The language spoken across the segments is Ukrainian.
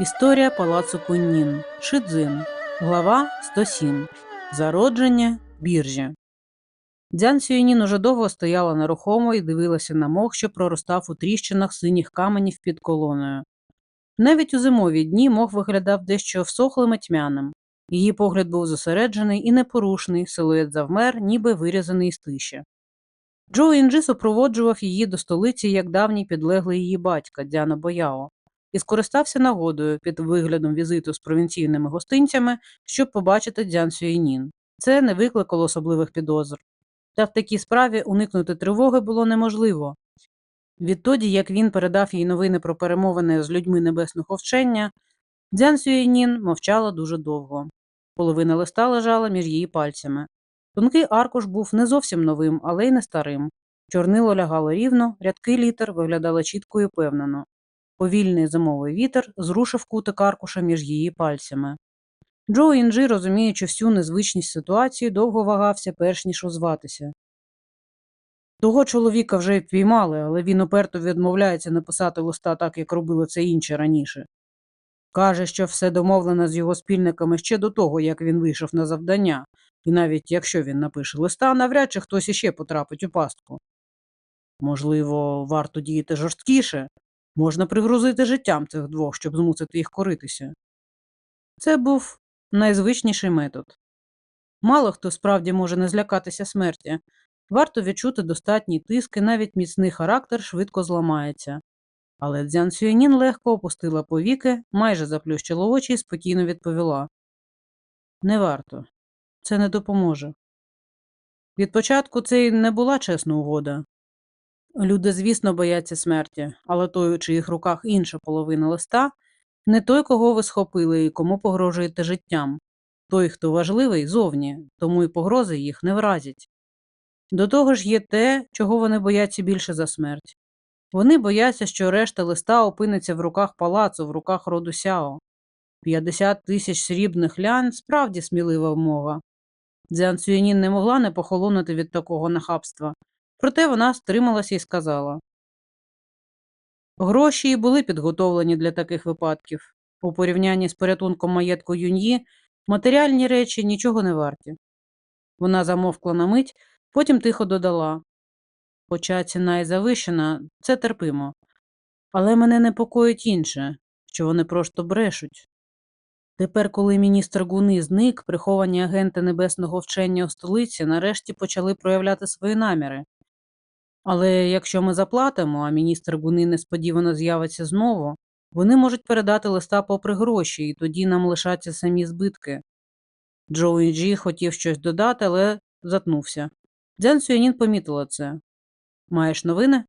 Історія палацу Куннін. Шидзин. Глава 107. Зародження біржі. Дзян Сюєнін уже довго стояла нерухомо і дивилася на мох, що проростав у тріщинах синіх каменів під колоною. Навіть у зимові дні мох виглядав дещо всохлим і тьмяним. Її погляд був зосереджений і непорушний, силует завмер, ніби вирізаний з тиші. Джо Інджі супроводжував її до столиці як давній підлеглий її батька Дяна Бояо і скористався нагодою під виглядом візиту з провінційними гостинцями, щоб побачити Дзян Сюєнін. Це не викликало особливих підозр. Та в такій справі уникнути тривоги було неможливо. Відтоді, як він передав їй новини про перемовини з людьми небесного вчення, Дзян Сюєнін мовчала дуже довго. Половина листа лежала між її пальцями. Тонкий аркуш був не зовсім новим, але й не старим. Чорнило лягало рівно, рядки літер виглядали чітко і впевнено. Повільний зимовий вітер зрушив кутик аркуша між її пальцями. Джо Інджі, розуміючи всю незвичність ситуації, довго вагався, перш ніж озватися. Того чоловіка вже впіймали, але він уперто відмовляється написати листа так, як робили це інші раніше. Каже, що все домовлено з його спільниками ще до того, як він вийшов на завдання, і навіть якщо він напише листа, навряд чи хтось іще потрапить у пастку. Можливо, варто діяти жорсткіше, можна пригрузити життям цих двох, щоб змусити їх коритися. Це був найзвичніший метод. Мало хто справді може не злякатися смерті. Варто відчути достатній тиск, і навіть міцний характер швидко зламається. Але Дзян Сюєнін легко опустила повіки, майже заплющила очі і спокійно відповіла Не варто, це не допоможе. Від початку це й не була чесна угода. Люди, звісно, бояться смерті, але той, у чиїх руках інша половина листа, не той, кого ви схопили і кому погрожуєте життям. Той, хто важливий, зовні, тому й погрози їх не вразять. До того ж є те, чого вони бояться більше за смерть. Вони бояться, що решта листа опиниться в руках палацу, в руках роду Сяо. 50 тисяч срібних лян справді смілива вмова. Дзян Цюєнін не могла не похолонути від такого нахабства, проте вона стрималася і сказала Гроші і були підготовлені для таких випадків. У порівнянні з порятунком маєтку юньї матеріальні речі нічого не варті. Вона замовкла на мить, потім тихо додала Хоча ціна і завищена, це терпимо. Але мене непокоїть інше, що вони просто брешуть. Тепер, коли міністр Гуни зник, приховані агенти небесного вчення у столиці нарешті почали проявляти свої наміри. Але якщо ми заплатимо, а міністр Гуни несподівано з'явиться знову, вони можуть передати листа попри гроші, і тоді нам лишаться самі збитки. Джо Інджі хотів щось додати, але затнувся. Дзян Сюєнін помітила це. Маєш новини?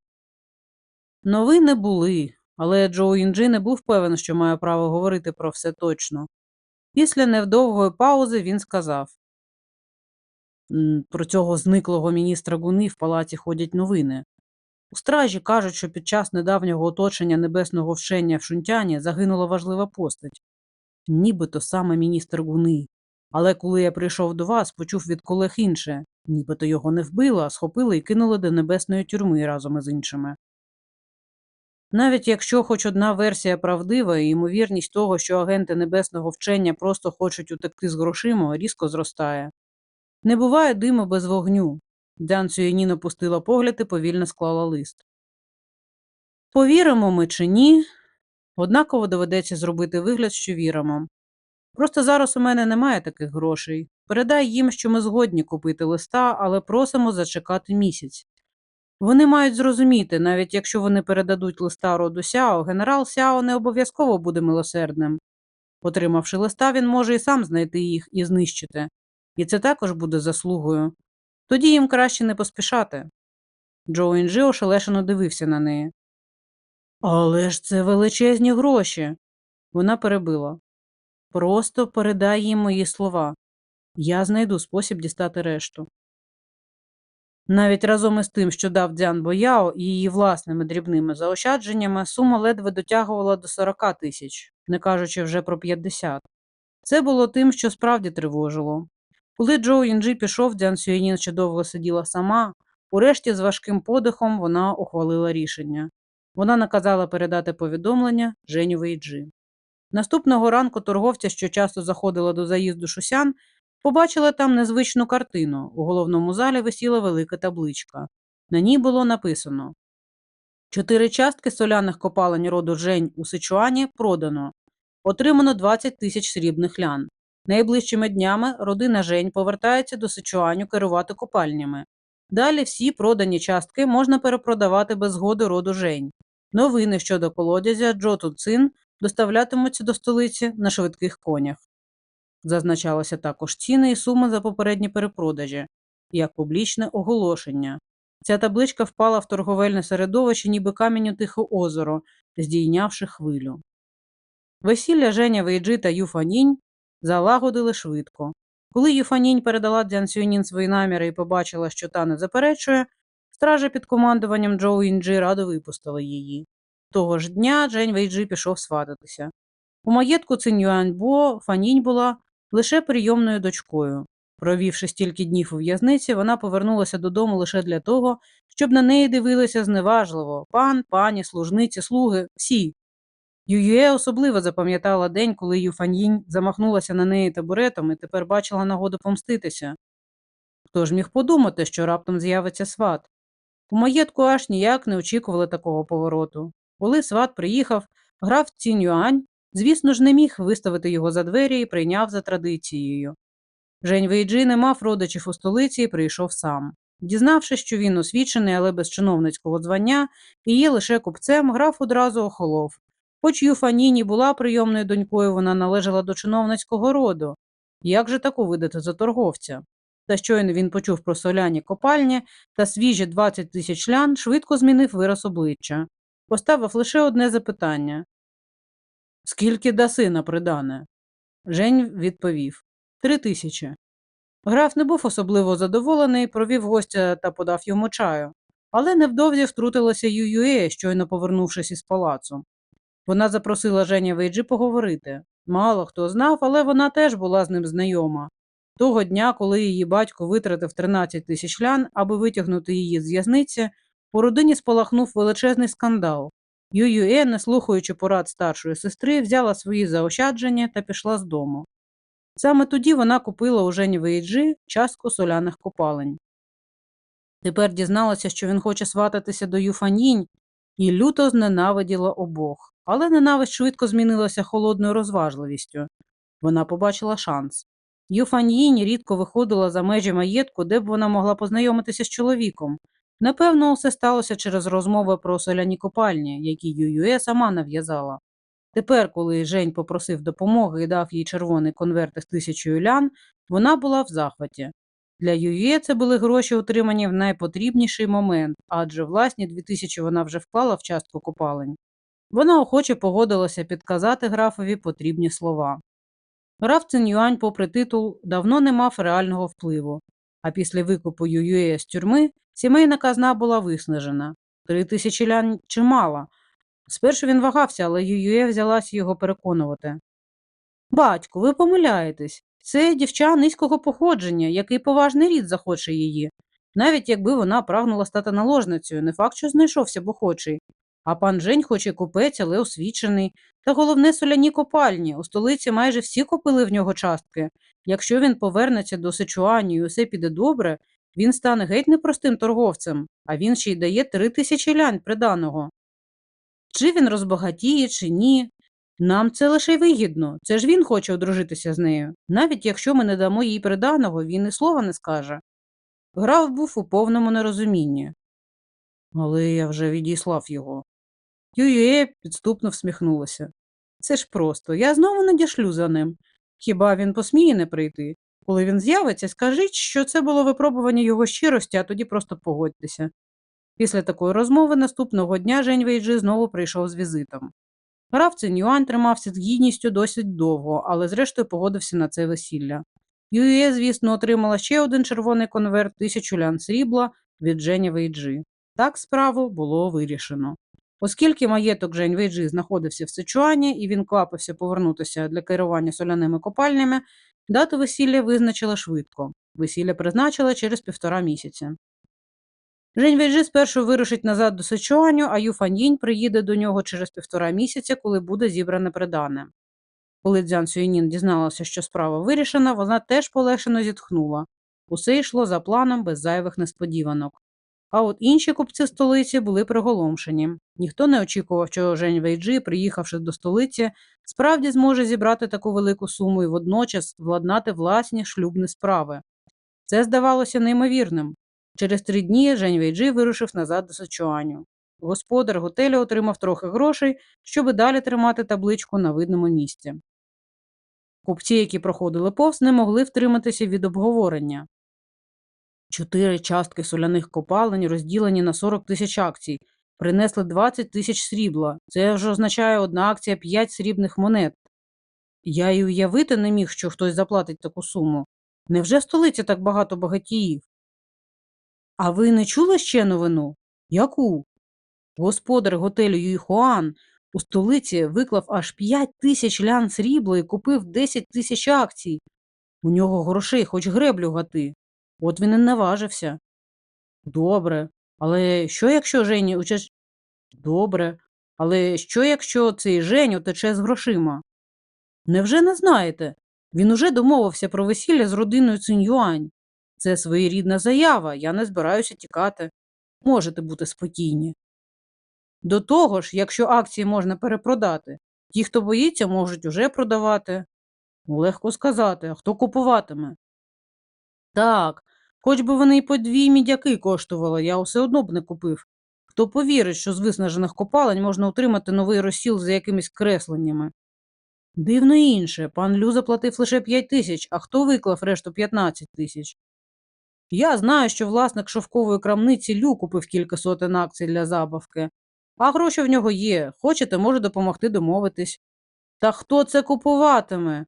Новини були, але Джо Інджі не був певен, що має право говорити про все точно. Після невдовгої паузи він сказав «М, про цього зниклого міністра Гуни в палаці ходять новини. У стражі кажуть, що під час недавнього оточення небесного вчення в Шунтяні загинула важлива постать. Нібито саме міністр Гуни. Але коли я прийшов до вас, почув від колег інше. Нібито його не вбили, а схопили і кинули до небесної тюрми разом із іншими. Навіть якщо хоч одна версія правдива, і ймовірність того, що агенти небесного вчення просто хочуть утекти з грошима, різко зростає. Не буває диму без вогню. Дзян Цюєнін опустила погляд і повільно склала лист. Повіримо ми чи ні, однаково доведеться зробити вигляд, що віримо. Просто зараз у мене немає таких грошей. Передай їм, що ми згодні купити листа, але просимо зачекати місяць. Вони мають зрозуміти, навіть якщо вони передадуть листа роду Сяо, генерал Сяо не обов'язково буде милосердним. Отримавши листа, він може і сам знайти їх і знищити, і це також буде заслугою. Тоді їм краще не поспішати. Джо Інджі ошелешено дивився на неї. Але ж це величезні гроші. Вона перебила. Просто передай їм мої слова. Я знайду спосіб дістати решту. Навіть разом із тим, що дав Дзян Бояо і її власними дрібними заощадженнями, сума ледве дотягувала до 40 тисяч, не кажучи вже про 50. Це було тим, що справді тривожило. Коли Джоу Інджі пішов, Дзян Сюєнін ще довго сиділа сама, урешті з важким подихом вона ухвалила рішення. Вона наказала передати повідомлення Женю Вейджі. Наступного ранку торговця, що часто заходила до заїзду Шусян, побачила там незвичну картину. У головному залі висіла велика табличка. На ній було написано Чотири частки соляних копалень роду Жень у Сичуані продано. Отримано 20 тисяч срібних лян. Найближчими днями родина Жень повертається до Сичуаню керувати копальнями. Далі всі продані частки можна перепродавати без згоди роду Жень. Новини щодо колодязя Джоту Цин доставлятимуться до столиці на швидких конях. Зазначалося також ціни і суми за попередні перепродажі, як публічне оголошення. Ця табличка впала в торговельне середовище, ніби камінь у тихе озеро, здійнявши хвилю. Весілля Женя Вейджи та Юфанінь залагодили швидко. Коли Юфанінь передала Дзян Сюнін свої наміри і побачила, що та не заперечує, стражі під командуванням Джоу Інджі радо випустили її. Того ж дня Джень Вейджи пішов свататися. У маєтку Цинь-Юаньбо Фанінь була лише прийомною дочкою. Провівши стільки днів у в'язниці, вона повернулася додому лише для того, щоб на неї дивилися зневажливо пан, пані, служниці, слуги, всі. Ююе особливо запам'ятала день, коли Юфаньїнь замахнулася на неї табуретом і тепер бачила нагоду помститися. Хто ж міг подумати, що раптом з'явиться сват? У маєтку аж ніяк не очікували такого повороту. Коли сват приїхав, граф Цінь Юань, звісно ж, не міг виставити його за двері і прийняв за традицією. Жень Вейджи не мав родичів у столиці і прийшов сам. Дізнавшись, що він освічений, але без чиновницького звання, і є лише купцем, граф одразу охолов. Хоч Юфаніні була прийомною донькою, вона належала до чиновницького роду. Як же таку видати за торговця? Та щойно він почув про соляні копальні та свіжі 20 тисяч лян, швидко змінив вираз обличчя. Поставив лише одне запитання Скільки даси на придане? Жень відповів Три тисячі. Граф не був особливо задоволений, провів гостя та подав йому чаю, але невдовзі втрутилася Юює, щойно повернувшись із палацу. Вона запросила Женя Вейджі поговорити. Мало хто знав, але вона теж була з ним знайома. Того дня, коли її батько витратив 13 тисяч лян, аби витягнути її з в'язниці, у родині спалахнув величезний скандал. Юює, не слухаючи порад старшої сестри, взяла свої заощадження та пішла з дому. Саме тоді вона купила у Жені Вейджі частку соляних копалень. Тепер дізналася, що він хоче свататися до Юфанінь, і люто зненавиділа обох, але ненависть швидко змінилася холодною розважливістю. Вона побачила шанс. Юфаньїнь рідко виходила за межі маєтку, де б вона могла познайомитися з чоловіком. Напевно, усе сталося через розмови про соляні копальні, які Ююе сама нав'язала. Тепер, коли Жень попросив допомоги і дав їй червоний конверт із тисячою лян, вона була в захваті. Для Ює це були гроші, отримані в найпотрібніший момент, адже власні дві тисячі вона вже вклала в частку копалень. Вона охоче погодилася підказати графові потрібні слова. Граф Цинюань, попри титул, давно не мав реального впливу, а після викупу Юює з тюрми сімейна казна була виснажена. Три тисячі лян чимало. Спершу він вагався, але Юює взялася його переконувати. Батьку, ви помиляєтесь. Це дівча низького походження, який поважний рід захоче її. Навіть якби вона прагнула стати наложницею, не факт, що знайшовся б охочий. А пан Жень хоч і купець, але освічений. Та головне соляні копальні. У столиці майже всі купили в нього частки. Якщо він повернеться до Сичуані і усе піде добре, він стане геть непростим торговцем, а він ще й дає три тисячі лянь приданого. Чи він розбагатіє, чи ні. Нам це лише вигідно. Це ж він хоче одружитися з нею. Навіть якщо ми не дамо їй приданого, він і слова не скаже. Граф був у повному нерозумінні. Але я вже відіслав його. Юює підступно всміхнулася. Це ж просто, я знову надішлю за ним. Хіба він посміє не прийти? Коли він з'явиться, скажіть, що це було випробування його щирості, а тоді просто погодьтеся. Після такої розмови наступного дня Жень Вейджи знову прийшов з візитом. Граф Цинюань тримався з гідністю досить довго, але зрештою погодився на це весілля. Ює, звісно, отримала ще один червоний конверт тисячу лян срібла від Жені Вейджи. Так справу було вирішено. Оскільки маєток Жень Вейджи знаходився в Сичуані і він квапився повернутися для керування соляними копальнями, дату весілля визначила швидко. Весілля призначила через півтора місяця. Жень Вейджи спершу вирушить назад до Сичуаню, а Ю Фаньїнь приїде до нього через півтора місяця, коли буде зібране придане. Коли Дзян Сюєнін дізналася, що справа вирішена, вона теж полегшено зітхнула. Усе йшло за планом без зайвих несподіванок. А от інші купці столиці були приголомшені. Ніхто не очікував, що Жень Вейджи, приїхавши до столиці, справді зможе зібрати таку велику суму і водночас владнати власні шлюбні справи. Це здавалося неймовірним. Через три дні Жень Вейджи вирушив назад до Сичуаню. Господар готелю отримав трохи грошей, щоб далі тримати табличку на видному місці. Купці, які проходили повз, не могли втриматися від обговорення. Чотири частки соляних копалень, розділені на 40 тисяч акцій, принесли 20 тисяч срібла. Це вже означає одна акція 5 срібних монет. Я й уявити не міг, що хтось заплатить таку суму. Невже в столиці так багато багатіїв? А ви не чули ще новину? Яку? Господар готелю Юйхуан у столиці виклав аж 5 тисяч лян срібла і купив 10 тисяч акцій. У нього грошей хоч греблю гати. От він і наважився. Добре. Але що, якщо Жені учаш... Добре. Але що, якщо цей Жень утече з грошима? Невже не знаєте? Він уже домовився про весілля з родиною Цинюань. Це своєрідна заява, я не збираюся тікати. Можете бути спокійні. До того ж, якщо акції можна перепродати, ті, хто боїться, можуть уже продавати. Ну, Легко сказати, а хто купуватиме? Так, хоч би вони й по дві мідяки коштували, я все одно б не купив. Хто повірить, що з виснажених копалень можна отримати новий розсіл за якимись кресленнями? Дивно інше, пан Лю заплатив лише 5 тисяч, а хто виклав решту 15 тисяч? Я знаю, що власник шовкової крамниці Лю купив кілька сотень акцій для забавки, а гроші в нього є. Хочете, може допомогти домовитись. Та хто це купуватиме?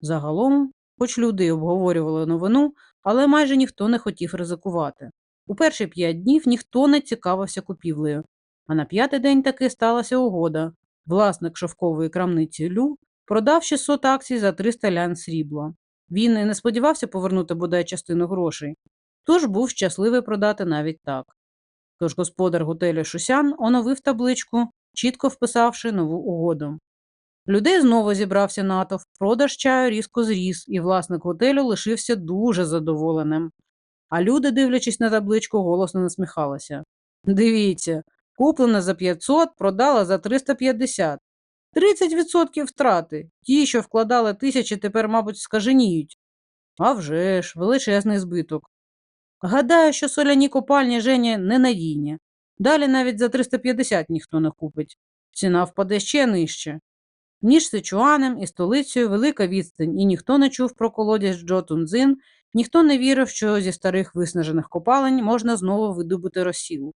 Загалом, хоч люди обговорювали новину, але майже ніхто не хотів ризикувати. У перші п'ять днів ніхто не цікавився купівлею, а на п'ятий день таки сталася угода. Власник шовкової крамниці Лю продав 600 акцій за 300 лян срібла. Він і не сподівався повернути бодай частину грошей, тож був щасливий продати навіть так. Тож господар готелю Шусян оновив табличку, чітко вписавши нову угоду. Людей знову зібрався натовп, продаж чаю різко зріс, і власник готелю лишився дуже задоволеним. А люди, дивлячись на табличку, голосно насміхалися. Дивіться, куплена за 500, продала за 350. 30% втрати. Ті, що вкладали тисячі, тепер, мабуть, скаженіють. А вже ж, величезний збиток. Гадаю, що соляні копальні Жені ненадійні. Далі навіть за 350 ніхто не купить. Ціна впаде ще нижче. Між Сичуанем і столицею велика відстань, і ніхто не чув про колодязь Джо Тунзин, ніхто не вірив, що зі старих виснажених копалень можна знову видобути розсіл.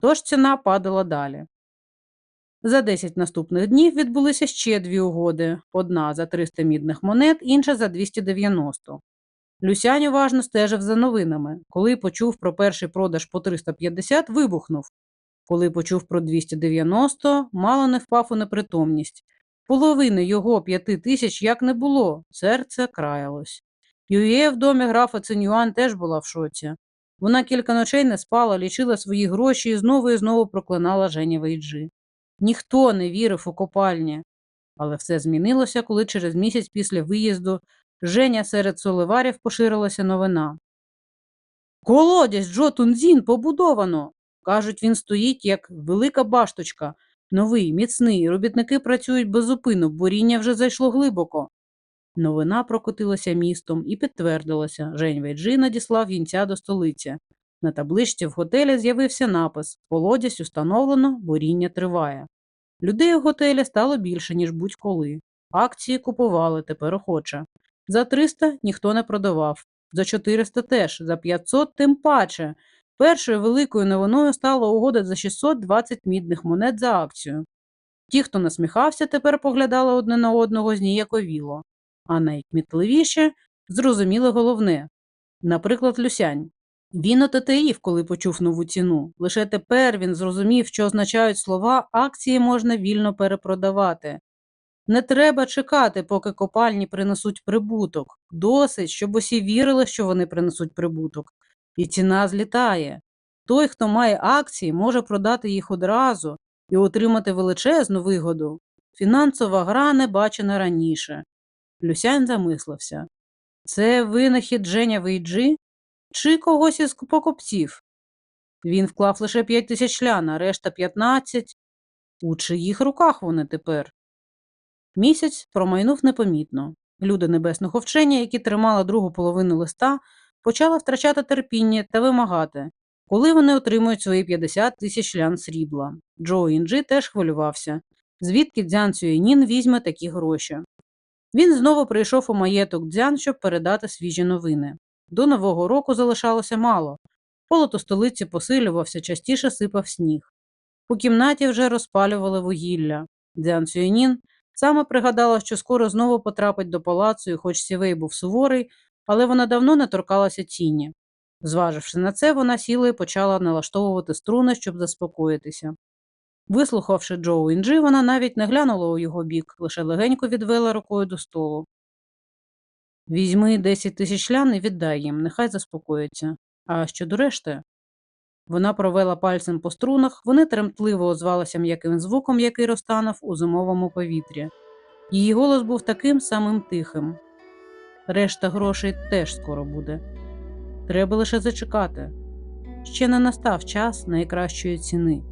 Тож ціна падала далі. За 10 наступних днів відбулися ще дві угоди: одна за 300 мідних монет, інша за 290. Люсянь уважно стежив за новинами. Коли почув про перший продаж по 350, вибухнув. Коли почув про 290, мало не впав у непритомність. Половини його п'яти тисяч як не було, серце краялось. Ює в домі графа Цинюан теж була в шоці. Вона кілька ночей не спала, лічила свої гроші і знову і знову проклинала Жені Вейджи. Ніхто не вірив у копальні. Але все змінилося, коли через місяць після виїзду Женя серед соливарів поширилася новина. Колодязь Джо Тунзін побудовано. Кажуть, він стоїть як велика башточка, новий, міцний, робітники працюють безупинно, буріння вже зайшло глибоко. Новина прокотилася містом і підтвердилася. Жень Вейджи надіслав їнця до столиці. На табличці в готелі з'явився напис Колодязь установлено, буріння триває. Людей у готелі стало більше, ніж будь-коли. Акції купували тепер охоче. За 300 ніхто не продавав, за 400 теж, за 500 тим паче. Першою великою новиною стала угода за 620 мідних монет за акцію. Ті, хто насміхався, тепер поглядали одне на одного зніяковіло. А найкмітливіше зрозуміло головне наприклад, Люсянь. Він отетеїв, коли почув нову ціну. Лише тепер він зрозумів, що означають слова акції можна вільно перепродавати. Не треба чекати, поки копальні принесуть прибуток. Досить, щоб усі вірили, що вони принесуть прибуток. І ціна злітає. Той, хто має акції, може продати їх одразу і отримати величезну вигоду. Фінансова гра не бачена раніше. Люсян замислився. Це винахід Женя Вейджі чи когось із покупців? Він вклав лише 5 тисяч лян, а решта 15. У чиїх руках вони тепер? Місяць промайнув непомітно. Люди небесного вчення, які тримали другу половину листа, почали втрачати терпіння та вимагати, коли вони отримують свої 50 тисяч лян срібла. Джо Інджі теж хвилювався, звідки Дзян Цюєнін візьме такі гроші. Він знову прийшов у маєток Дзян, щоб передати свіжі новини. До Нового року залишалося мало. Холод у столиці посилювався, частіше сипав сніг. У кімнаті вже розпалювали вугілля. Дзян Цюєнін саме пригадала, що скоро знову потрапить до палацу, і хоч Сівей був суворий, але вона давно не торкалася тіні. Зваживши на це, вона сіла і почала налаштовувати струни, щоб заспокоїтися. Вислухавши Джоу Інджі, вона навіть не глянула у його бік, лише легенько відвела рукою до столу. Візьми 10 тисяч лян і віддай їм, нехай заспокоїться. А щодо решти. Вона провела пальцем по струнах, вони тремтливо озвалися м'яким звуком, який розтанув у зимовому повітрі. Її голос був таким самим тихим. Решта грошей теж скоро буде. Треба лише зачекати. Ще не настав час найкращої ціни.